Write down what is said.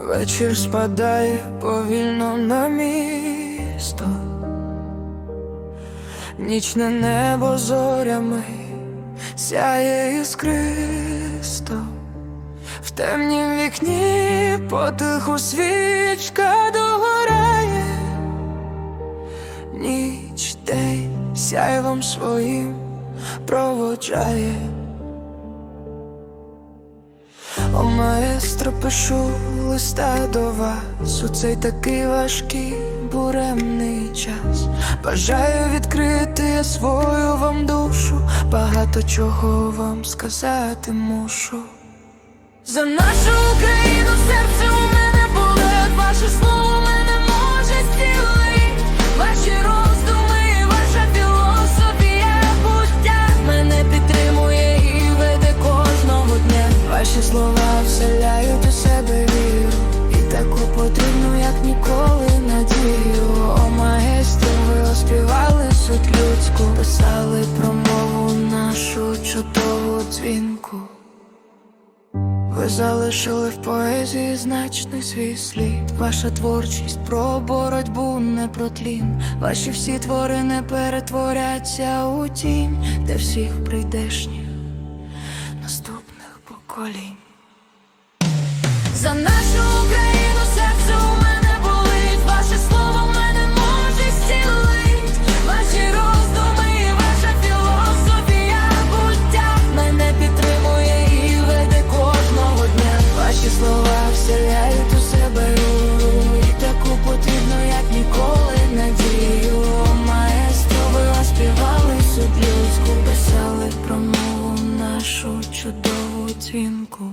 Вечір спадає повільно на місто, нічне небо зорями сяє іскристо, в темнім вікні потиху свічка догорає, ніч день сяйвом своїм проводжає. О, маестро, пишу листа до вас у цей такий важкий буремний час. Бажаю відкрити свою вам душу, багато чого вам сказати мушу. За нашу Україну чудову дзвінку. Ви залишили в поезії значний свій слід. Ваша творчість про боротьбу не про тлін. Ваші всі твори не перетворяться у тінь, де всіх прийдешніх наступних поколінь. За нашу дзвінку.